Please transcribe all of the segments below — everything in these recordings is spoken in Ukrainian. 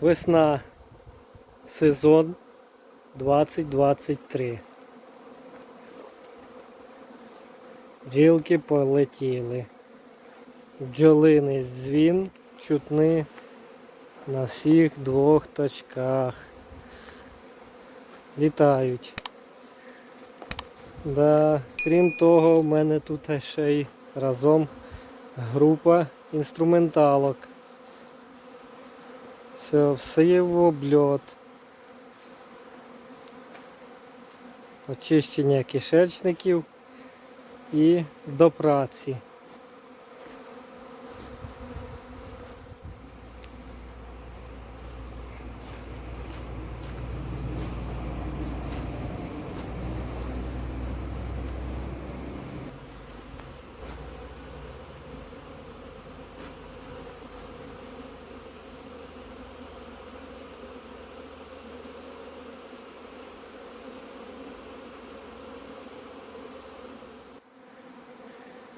Весна. Сезон 2023. Бджілки полетіли. Бджолиний дзвін чутний на всіх двох точках. Літають. Да, крім того, в мене тут ще й разом група інструменталок. Все, все в обльот. Очищення кишечників і до праці.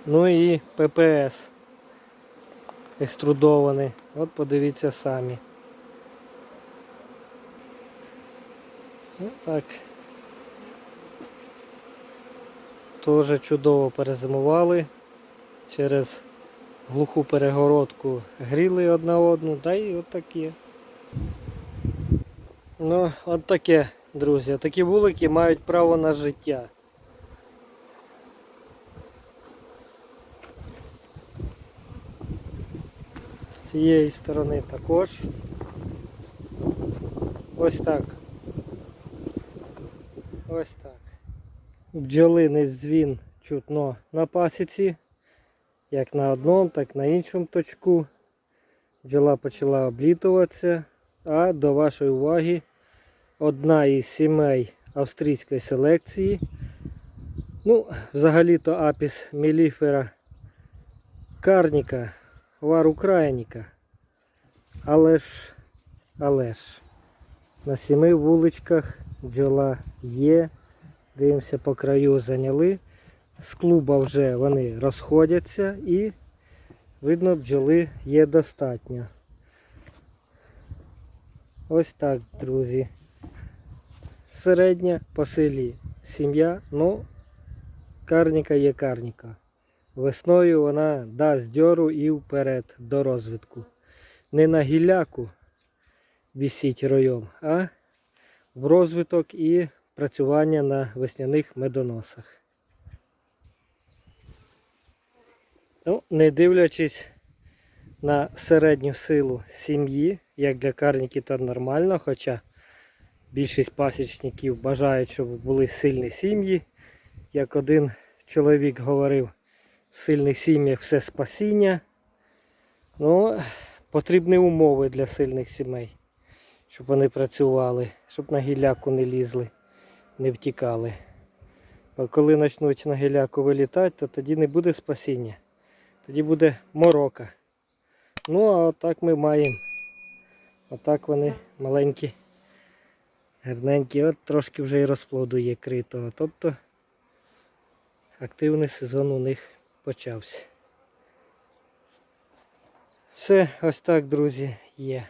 Ну і ППС екструдований. От подивіться самі. Так. Теж чудово перезимували. Через глуху перегородку гріли одна одну, да і от таке. Ну, от таке, друзі. Такі вулики мають право на життя. Цієї сторони також. Ось так. Ось так. Бджолиний дзвін чутно на пасіці. Як на одному, так і на іншому точку. Бджола почала облітуватися. А до вашої уваги одна із сімей австрійської селекції. Ну, взагалі-то апіс меліфера карніка, вар україніка. Але ж, але ж, на сіми вуличках бджола є. Дивимося по краю зайняли. З клуба вже вони розходяться і видно бджоли є достатньо. Ось так, друзі. Середня по селі сім'я, ну, карніка є карніка. Весною вона дасть дьору і вперед до розвитку. Не на гілляку вісіть ройом, а в розвиток і працювання на весняних медоносах. Ну, не дивлячись на середню силу сім'ї, як для карніків, то нормально, хоча більшість пасічників бажають, щоб були сильні сім'ї. Як один чоловік говорив, в сильних сім'ях все спасіння. Ну, потрібні умови для сильних сімей, щоб вони працювали, щоб на гілляку не лізли, не втікали. Бо коли почнуть на гіляку вилітати, то тоді не буде спасіння. Тоді буде морока. Ну, а отак ми маємо. Отак вони маленькі, гарненькі. От трошки вже і розплоду є критого. Тобто активний сезон у них почався. Все, ось так, друзі, є.